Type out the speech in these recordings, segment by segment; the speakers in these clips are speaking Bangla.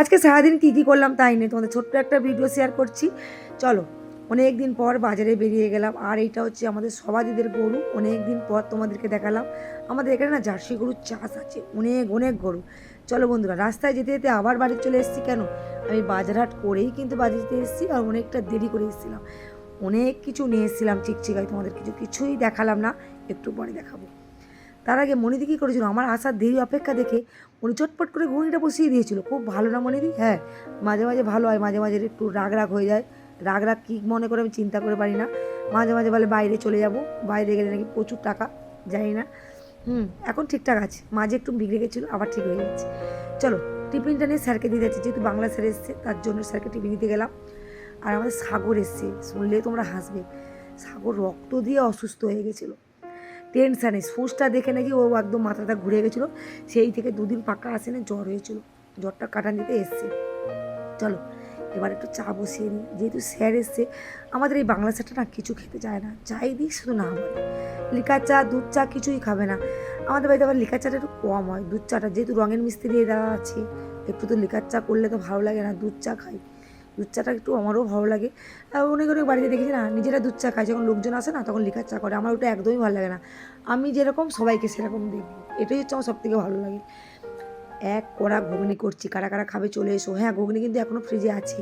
আজকে সারাদিন কী কী করলাম তাই নিয়ে তোমাদের ছোট্ট একটা ভিডিও শেয়ার করছি। চলো অনেক দিন পর বাজারে বেরিয়ে গেলাম, আর এইটা হচ্ছে আমাদের সবাদিদের গরু অনেক দিন পর তোমাদেরকে দেখালাম। আমাদের এখানে না জার্সি গরুর চাষ আছে, অনেক অনেক গরু। চলো বন্ধুরা, রাস্তায় যেতে যেতে আবার বাড়ি চলে এসেছি কেন? আমি বাজারহাট করেই কিন্তু বাজার যেতে এসেছি আর অনেকটা দেরি করে এসেছিলাম। অনেক কিছু নিয়ে এসেছিলাম, চিকচিকায় তোমাদের কিছু, কিছুই দেখালাম না, একটু পরে দেখাবো। তার আগে মনিদি কী করেছিল, আমার আসার দেরি অপেক্ষা দেখে উনি চটপট করে ঘুগনিটা বসিয়ে দিয়েছিল। খুব ভালো না মনিদি হ্যাঁ মাঝে মাঝে ভালো হয়, মাঝে মাঝে একটু রাগ রাগ হয়ে যায়। রাগ রাগ কী মনে করে আমি চিন্তা করে পারি না। মাঝে মাঝে বলে, বাইরে চলে যাব, বাইরে গেলে নাকি প্রচুর টাকা, জানি না। হুম, এখন ঠিকঠাক আছে, মাঝে একটু বিগড়ে গেছিল, আবার ঠিক হয়ে গেছে। চলো, টিফিনটা নিয়ে স্যারকে দিয়ে যাচ্ছি, যেহেতু বাংলা স্যার এসছে, তার জন্য স্যারকে টিফিন দিতে গেলাম। আর আমাদের সাগর এসছে, শুনলে তোমরা হাসবে। সাগর রক্ত দিয়ে অসুস্থ হয়ে গেছিল। টেনশানে সুচটা দেখে নাকি ও একদম মাথাটা ঘুরে গেছিল। সেই থেকে দুদিন পাকা আসে না জ্বর হয়েছিল। জ্বরটা কাটান দিতে এসছে। চলো, এবার একটু চা বসিয়ে নিই যেহেতু স্যার এসছে, আমাদের এই বাংলা স্যারটা না কিছু খেতে চায় না। যাই দিই শুধু না বলে লিকার চা, দুধ চা কিছুই খাবে না। আমাদের বাড়িতে আবার লিকার চাটা একটু কম হয়। দুধ চাটা যেহেতু রঙের মিস্ত্রি দেওয়া আছে, একটু তো লিকার চা করলে তো ভালো লাগে না, দুধ চা খাই। দুধ চাটা একটু আমারও ভালো লাগে। আর অনেক অনেক বাড়িতে দেখেছি না, নিজেরা দুধ চা খায়, যখন লোকজন আসে না, তখন লিকার চা করে। আমার ওটা একদমই ভালো লাগে না। আমি যেরকম সবাইকে সেরকম দেখি এটাই হচ্ছে আমার সবথেকে ভালো লাগে। এক কড়া ঘুগনি করছি। কারা কারা খাবে চলে এসো। হ্যাঁ ঘুগনি কিন্তু এখনও ফ্রিজে আছে।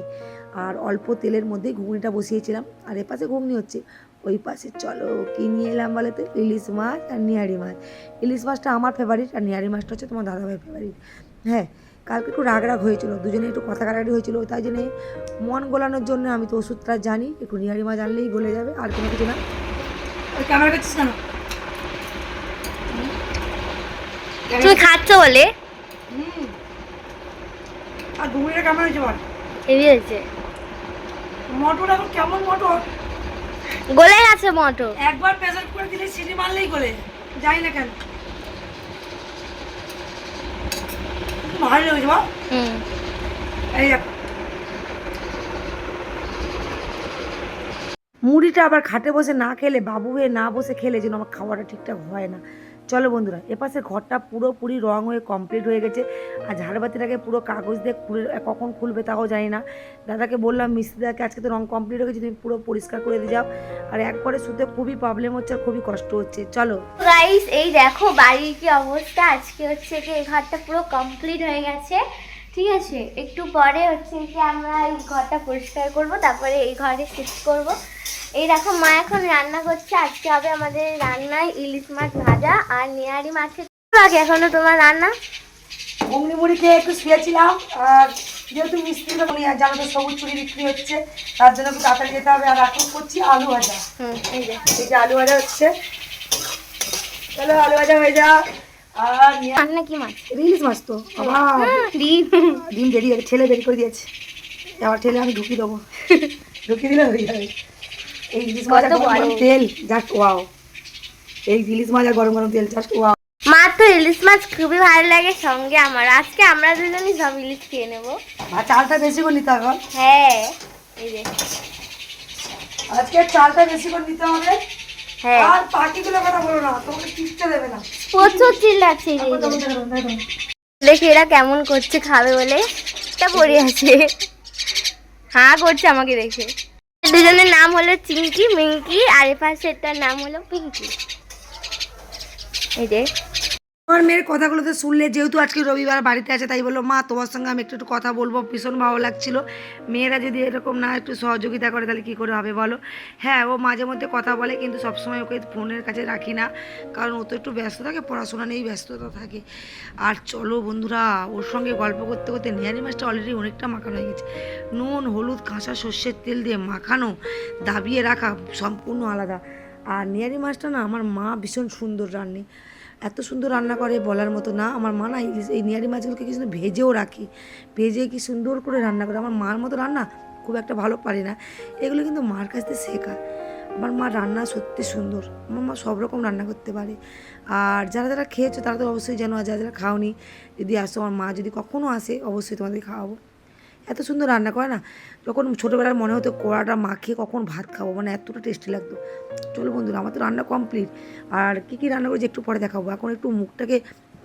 আর অল্প তেলের মধ্যেই ঘুগনিটা বসিয়েছিলাম। আর এপাশে ঘুগনি হচ্ছে। ওই পাশে চলো, কি নিয়ে এলাম বলে তো? ইলিশ মাছ আর নিহারি মাছ। ইলিশ মাছটা আমার ফেভারিট আর নিহারি মাছটা হচ্ছে তোমার দাদাভাইয়ের ফেভারিট হ্যাঁ কালকে একটু রাগ রাগ হয়েছিল দুজনে একটু কথা কাটাকাটি হয়েছিল তাই জন্যে মন গোলানোর জন্য আমি তো ওষুধটা জানি একটু নিহারি মাছ আনলেই গলে যাবে আর কোনো কিছু না। তুমি খাচ্ছ বলে? হুম। আর ঘুগনিটা কেমন হয়েছে বল? হেভি হয়েছে। মটর এখন কেমন মটর? গলে গেছে মটর। একবার প্রেসার করে দিলে সিটি মারলেই গলে যাই না কেন। ভালো লেগেছে বল এই মুড়িটা আবার খাটে বসে না খেলে বাবু হয়ে না বসে খেলে যেন আমার খাওয়াটা ঠিকঠাক হয় না। চলো বন্ধুরা, এপাশে ঘরটা পুরোপুরি রং হয়ে কমপ্লিট হয়ে গেছে। আর ঝাড়বাতিটাকে পুরো কাগজ দিয়ে খুলে, কখন খুলবে তাও জানি না। দাদাকে বললাম মিস্ত্রিদাকে আজকে তো রং কমপ্লিট হয়ে গেছে, তুমি পুরো পরিষ্কার করে দিয়ে যাও। আর একবারে শুতে খুবই প্রবলেম হচ্ছে আর খুবই কষ্ট হচ্ছে। চলো। গাইস এই দেখো বাড়ির কি অবস্থা। আজকে হচ্ছে কি এই ঘরটা পুরো কমপ্লিট হয়ে গেছে। ঠিক আছে? একটু পরে হচ্ছে কি আমরা এই ঘরটা পরিষ্কার করব, তারপরে এই ঘরে শিফট করব। এই দেখো মা এখন রান্না করছে। আজকে হবে আমাদের রান্নায় ইলিশ মাছ ভাজা আর নিহারি মাছের আগে এখনও তোমার রান্না? ঘুগনি মুড়ি খেয়ে একটু শুয়েছিলাম আর যেহেতু মিস্ত্রি জানো তো সবুজ চুরি বিক্রি হচ্ছে তার জন্য একটু তাড়াতাড়ি যেতে হবে। আর এখন করছি আলু ভাজা। হুম এই যে। আলু ভাজা হচ্ছে। চলো আলু ভাজা হয়ে যা আর কি মাছ? ইলিশ মাছ তো ডিম। ডিম বেরিয়ে গেছে ছেলে বের করে দিয়েছে। আবার ঠেলে আমি ঢুকিয়ে দেবো। ঢুকিয়ে দিলে হয়ে যাবে। এই ইলিশ মাছ গরম গরম তেল জাস্ট ওয়াও এই ইলিশ মাছ আর গরম গরম তেল জাস্ট ওয়াও মা তো ইলিশ মাছ খুবই ভালো লাগে সঙ্গে আমার। আজকে আমরা দুজনই সব ইলিশ খেয়ে নেব। চালটা বেশি করে নিতে হবে। হ্যাঁ এই যে। আজকে চালটা বেশি করে নিতে হবে। হ্যাঁ। আর পাখিগুলো কথা বলো না তোমাকে কিচ্ছু দেবে না। প্রচুর চিল্লাচ্ছে দেখো, এরা কেমন করছে খাবে বলে। এটা পড়ে আছে। হ্যাঁ করছে আমাকে দেখে। দুজনের নাম হলো চিঙ্কি মিঙ্কি আর এ পাশেরটার নাম হলো পিঙ্কি। এই যে আমার মেয়ের কথাগুলো তো শুনলে যেহেতু আজকে রবিবার বাড়িতে আছে, তাই বলল, মা, তোমার সঙ্গে আমি একটু একটু কথা বলব। ভীষণ ভালো লাগছিল। মেয়েরা যদি এরকম না একটু সহযোগিতা করে, তাহলে কী করে হবে বলো? হ্যাঁ ও মাঝে মধ্যে কথা বলে, কিন্তু সবসময় ওকে ফোনের কাছে রাখি না, কারণ ও তো একটু ব্যস্ত থাকে, পড়াশোনা নিয়েই ব্যস্ততা থাকে। আর চলো বন্ধুরা, ওর সঙ্গে গল্প করতে করতে নিহারি মাছটা অলরেডি অনেকটা মাখানো হয়ে গেছে। নুন, হলুদ, কাঁচা সর্ষের তেল দিয়ে মাখানো, দাবিয়ে রাখা, সম্পূর্ণ আলাদা। আর নিহারি মাছটা না, আমার মা ভীষণ সুন্দর রান্নে। এত সুন্দর রান্না করে বলার মতো না। আমার মা না এই নিয়ারি মাছগুলোকে কি সুন্দর ভেজেও রাখে। ভেজে কি সুন্দর করে রান্না করে। আমার মার মতো রান্না খুব একটা ভালো পারে না। এগুলো কিন্তু মার কাছ থেকে শেখা। আমার মা রান্না সত্যি সুন্দর। আমার মা সব রকম রান্না করতে পারে। আর যারা যারা খেয়েছো তারা তো অবশ্যই জানো, আর যারা যারা খাওনি, যদি আসো, আমার মা যদি কখনও আসে, অবশ্যই তোমাদের খাওয়াবো। এত সুন্দর রান্না করে না, যখন ছোটোবেলার মনে হতো কড়াটা মাখিয়ে কখন ভাত খাব মানে এতটা টেস্টি লাগতো। চলো বন্ধুরা, আমার তো রান্না কমপ্লিট আর কী কী রান্না করেছি একটু পরে দেখাবো। এখন একটু মুখটাকে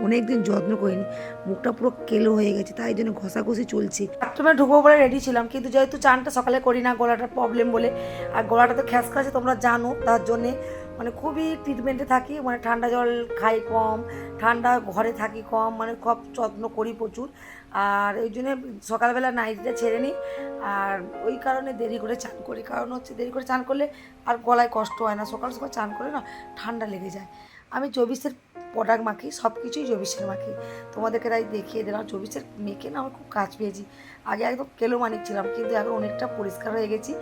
অনেক দিন যত্ন করিনি, মুখটা পুরো কেলো হয়ে গেছে, তাই জন্য ঘষাঘষি চলছে। বাথরুমে ঢুকবো বলে রেডি ছিলাম, কিন্তু যেহেতু চানটা সকালে করি না গলাটার প্রবলেম বলে, আর গলাটা তো খ্যাস খাচ্ছে তোমরা জানো, তার জন্যে মানে খুবই ট্রিটমেন্টে থাকি মানে ঠান্ডা জল খাই কম, ঠান্ডা ঘরে থাকি কম মানে খুব যত্ন করি প্রচুর। আর ওই জন্য সকালবেলা নাইটটা ছেড়ে নিই। আর ওই কারণে দেরি করে চান করি। কারণ হচ্ছে দেরি করে চান করলে আর গলায় কষ্ট হয় না। সকাল সকাল চান করে না ঠান্ডা লেগে যায়। আমি চব্বিশের প্রোডাক্ট মাখি সব কিছুই চব্বিশের মাখি। তোমাদেরকে তাই দেখিয়ে দিলাম। চব্বিশের মেখে না আমার খুব কাজ পেয়েছি। আগে একদম কেলো মানিক ছিলাম, কিন্তু এখন অনেকটা পরিষ্কার হয়ে গেছি।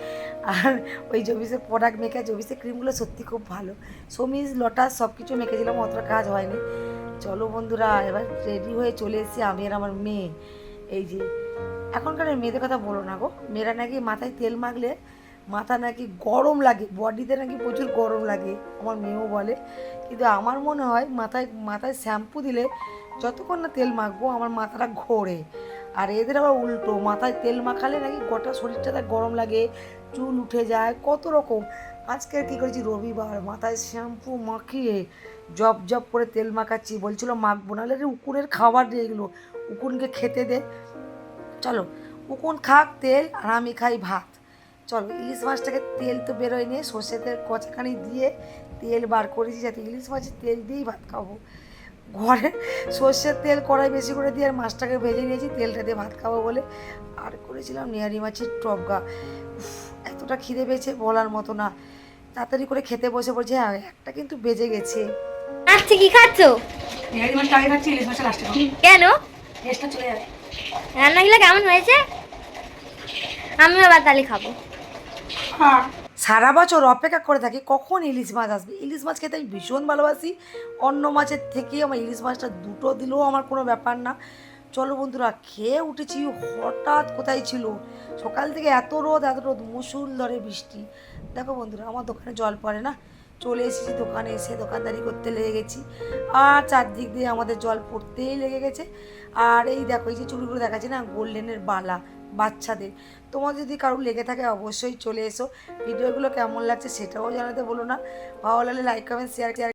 আর ওই চব্বিশের প্রোডাক্ট মেখে, চব্বিশের ক্রিমগুলো সত্যি খুব ভালো। সমিজ লটাস সব কিছু মেখেছিলাম, অতটা কাজ হয়নি। চলো বন্ধুরা, এবার রেডি হয়ে চলে এসেছি আমি আর আমার মেয়ে। এই যে, এখনকার মেয়েদের কথা বলো না গো। মেয়েরা নাকি মাথায় তেল মাখলে মাথা নাকি গরম লাগে বডিতে নাকি প্রচুর গরম লাগে, আমার মেয়েও বলে। কিন্তু আমার মনে হয় মাথায় মাথায় শ্যাম্পু দিলে যতক্ষণ না তেল মাখবো আমার মাথাটা ঘোরে। আর এদের আবার উল্টো, মাথায় তেল মাখালে নাকি গোটা শরীরটা গরম লাগে, চুল উঠে যায়, কত রকম। আজকে আর কী করেছি? রবিবার। মাথায় শ্যাম্পু মাখিয়ে জব জব করে তেল মাখাচ্ছি। বলছিল, মাখবো। নাহলে রে উকুনের খাবার দিয়ে এগুলো। উকুনকে খেতে দে। চলো, উকুন খাক তেল আর আমি খাই ভাত। চলো, ইলিশ মাছটাকে তেল তো বেরোয় নিয়ে সর্ষে তেল কচাখানি দিয়ে তেল বার করেছি যাতে ইলিশ মাছের তেল দিয়েই ভাত খাব। ঘরে সর্ষের তেল কড়াই বেশি করে দিয়ে আর মাছটাকে ভেজে নিয়েছি। তেলটা দিয়ে ভাত খাব বলে আর করেছিলাম নিহারি মাছের টপগা এতটা খিদে পেয়েছে বলার মতো না। তাড়াতাড়ি করে খেতে বসে বলছে হ্যাঁ একটা কিন্তু বেজে গেছে। আচ্ছা কি খাচ্ছ? কেন? টেস্টটা চলে যাবে। রান্নাগুলো কেমন হয়েছে? আমি আবার তাহলে খাব। সারা বছর অপেক্ষা করে থাকি কখন ইলিশ মাছ আসবে? ইলিশ মাছ খেতে আমি ভীষণ ভালোবাসি। অন্য মাছের থেকে আমার ইলিশ মাছটা দুটো দিলেও আমার কোনো ব্যাপার না। চলো বন্ধুরা খেয়ে উঠেছি হঠাৎ কোথায় ছিল? সকাল থেকে এত রোদ এত রোদ মুসুল ধরে বৃষ্টি। দেখো বন্ধুরা, আমার দোকানে জল পড়ে না। চলে এসেছি দোকানে এসে দোকানদারি করতে লেগে গেছি। আর চারদিক দিয়ে আমাদের জল পড়তেই লেগে গেছে। আর এই দেখো, এই যে চুড়িগুলো দেখাচ্ছে না, গোল্ডেনের বালা বাচ্চাদের। তোমার যদি কারোর লেগে থাকে, অবশ্যই চলে এসো। ভিডিওগুলো কেমন লাগছে সেটাও জানাতে বলো না। ভালো লাগলে লাইক কমেন্ট শেয়ার